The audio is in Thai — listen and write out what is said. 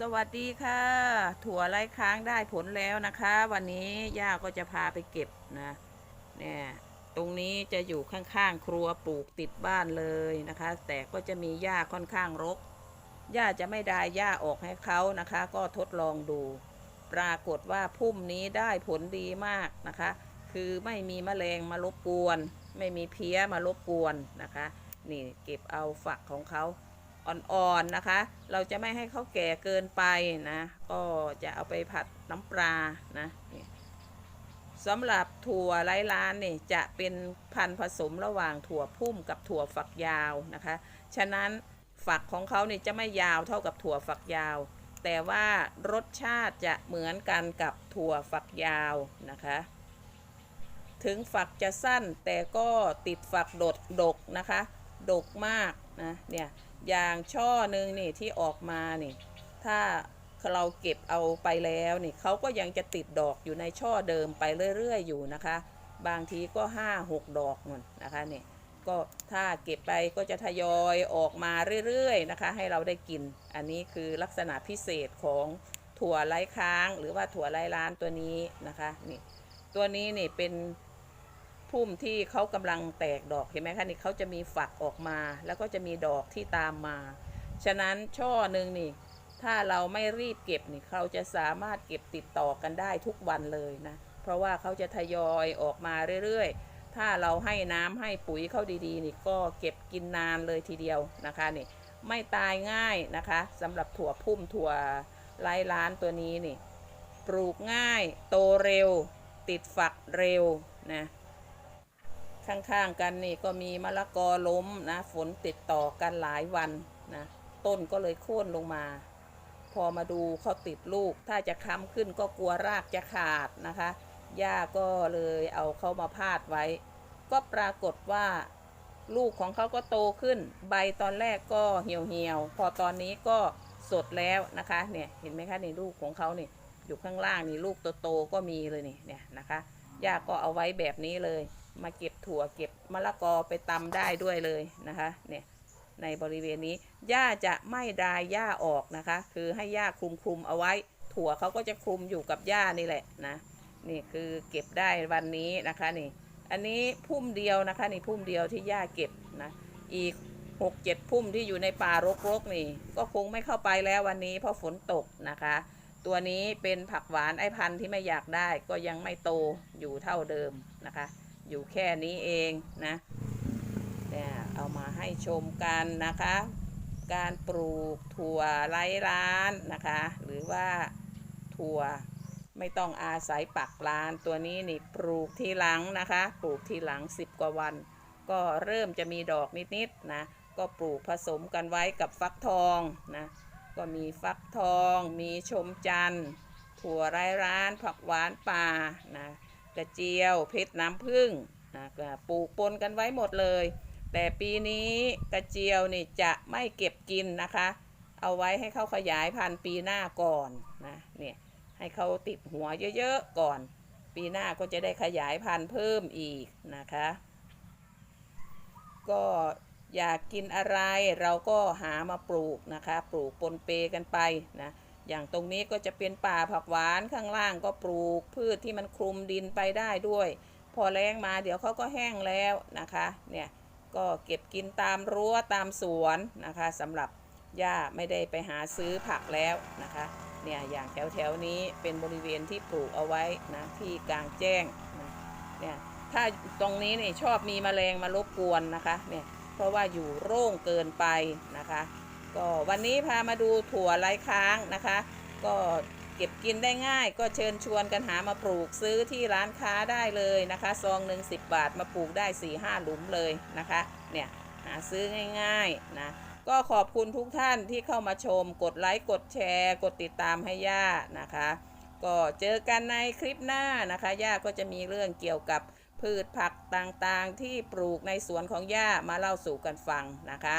สวัสดีค่ะ ถั่วไร้ค้างได้ผลแล้วนะคะ วันนี้ย่าก็จะพาไปเก็บนะเนี่ยตรงนี้จะอยู่ข้างๆ ครัวปลูกติดบ้านเลยนะคะ แต่ก็จะมีหญ้าค่อนข้างรกย่าจะไม่ได้หญ้าออกให้เขานะคะ ก็ทดลองดู ปรากฏว่าพุ่มนี้ได้ผลดีมากนะคะ คือไม่มีแมลงมารบกวน ไม่มีเพี้ยมารบกวนนะคะ นี่เก็บเอาฝักของเขา อ่อนๆนะคะ เราจะไม่ให้เขาแก่เกินไปนะ ก็จะเอาไปผัดน้ำปลานะสำหรับถั่วไร้ล้านนี่จะเป็นพันผสมระหว่างถั่วพุ่มกับถั่วฝักยาวนะคะ ฉะนั้นฝักของเขาเนี่จะไม่ยาวเท่ากับถั่วฝักยาว แต่ว่ารสชาติจะเหมือนกันกับถั่วฝักยาวนะคะ ถึงฝักจะสั้นแต่ก็ติดฝักดดดกนะคะ ดกมากนะเนี่ย อย่างช่อหนึ่งนี่ที่ออกมานี่ถ้าเราเก็บเอาไปแล้วนี่เขาก็ยังจะติดดอกอยู่ในช่อเดิมไปเรื่อย ๆ อยู่นะคะ บางทีก็ห้าหกดอกหมดนะคะนี่ก็ถ้าเก็บไปก็จะทยอยออกมาเรื่อยๆนะคะ ให้เราได้กิน อันนี้คือลักษณะพิเศษของถั่วไร้ค้าง หรือว่าถั่วไร้ล้านตัวนี้นะคะนี่ตัวนี้นี่เป็น พุ่มที่เขากำลังแตกดอกเห็นไหมคะนี่เขาจะมีฝักออกมา แล้วก็จะมีดอกที่ตามมา ฉะนั้นช่อหนึ่งนี่ ถ้าเราไม่รีบเก็บนี่เขาจะสามารถเก็บติดต่อกันได้ทุกวันเลยนะ เพราะว่าเขาจะทยอยออกมาเรื่อยๆ ถ้าเราให้น้ำให้ปุ๋ยเขาดีๆ นี่ก็เก็บกินนานเลยทีเดียวนะคะนี่ไม่ตายง่ายนะคะสำหรับถั่วพุ่มถั่วไร้ล้านตัวนี้นี่ ปลูกง่ายโตเร็ว ติดฝักเร็วนะ ข้างๆกันนี่ก็มีมะละกอล้มนะ ฝนติดต่อกันหลายวันนะ ต้นก็เลยโค่นลงมา พอมาดูเขาติดลูก ถ้าจะค้ำขึ้นก็กลัวรากจะขาดนะคะย่าก็เลยเอาเขามาพาดไว้ ก็ปรากฏว่า ลูกของเขาก็โตขึ้น ใบตอนแรกก็เหี่ยวเหี่ยวๆพอตอนนี้ก็สดแล้วนะคะ เนี่ย เห็นไหมคะนี่ลูกของเขานี่อยู่ข้างล่างนี่ลูกโตๆก็มีเลยนี่ เนี่ยนะคะ ย่าก็เอาไว้แบบนี้เลย มาเก็บถั่วเก็บมะละกอไปตำได้ด้วยเลยนะคะเนี่ยในบริเวณนี้หญ้าจะไม่ดายหญ้าออกนะคะ คือให้หญ้าคลุมคลุมๆเอาไว้ ถั่วเขาก็จะคลุมอยู่กับหญ้านี่แหละนะนี่คือเก็บได้วันนี้นะคะนี่ อันนี้พุ่มเดียวนะคะนี่พุ่มเดียวที่ย่าเก็บนะอีกหกเจ็ดพุ่มที่อยู่ในป่ารกๆนี่ ก็คงไม่เข้าไปแล้ววันนี้เพราะฝนตกนะคะ ตัวนี้เป็นผักหวานไอพันธุ์ที่ไม่อยากได้ก็ยังไม่โตอยู่เท่าเดิมนะคะ อยู่แค่นี้เองนะเนี่ยเอามาให้ชมกันนะคะ การปลูกถั่วไร้ร้านนะคะ หรือว่าถั่วไม่ต้องอาศัยปักลานตัวนี้นี่ปลูกทีหลังนะคะ ปลูกทีหลัง 10 กว่าวัน ก็เริ่มจะมีดอกนิดๆนะก็ปลูกผสมกันไว้กับฟักทองนะก็มีฟักทอง มีชมจันทร์ถั่วไร้ร้าน ผักหวานป่านะ กระเจียว เพชรน้ำผึ้งนะปลูกปนกันไว้หมดเลย แต่ปีนี้กระเจียวนี่จะไม่เก็บกินนะคะ เอาไว้ให้เขาขยายพันธุ์ปีหน้าก่อนนะเนี่ยให้เขาติดหัวเยอะๆก่อน ปีหน้าก็จะได้ขยายพันธุ์เพิ่มอีกนะคะ ก็อยากกินอะไรเราก็หามาปลูกนะคะ ปลูกปนเปกันไปนะ อย่างตรงนี้ก็จะเป็นป่าผักหวานข้างล่างก็ปลูก พืชที่มันคลุมดินไปได้ด้วย พอแรงมาเดี๋ยวเขาก็แห้งแล้วนะคะ เนี่ยก็เก็บกินตามรั้วตามสวนนะคะสำหรับย่าไม่ได้ไปหาซื้อผักแล้วนะคะ เนี่ยอย่างแถวแถวๆนี้เป็นบริเวณที่ปลูกเอาไว้นะที่กลางแจ้งนะเนี่ยถ้าตรงนี้เนี่ยชอบมีแมลงมารบกวนนะคะเนี่ยเพราะว่าอยู่โร่งเกินไปนะคะ ก็วันนี้พามาดูถั่วไร้ค้างนะคะ ก็เก็บกินได้ง่าย ก็เชิญชวนกันหามาปลูกซื้อที่ร้านค้าได้เลยนะคะ ซองหนึ่งสิบบาทมาปลูกได้4ี่ห้าหลุมเลยนะคะ เนี่ยหาซื้อง่ายๆนะก็ขอบคุณทุกท่านที่เข้ามาชม กดไลค์กดแชร์ กดติดตามให้ย่านะคะ ก็เจอกันในคลิปหน้านะคะ ย่าก็จะมีเรื่องเกี่ยวกับพืชผักต่างๆ ที่ปลูกในสวนของย่ามาเล่าสู่กันฟังนะคะ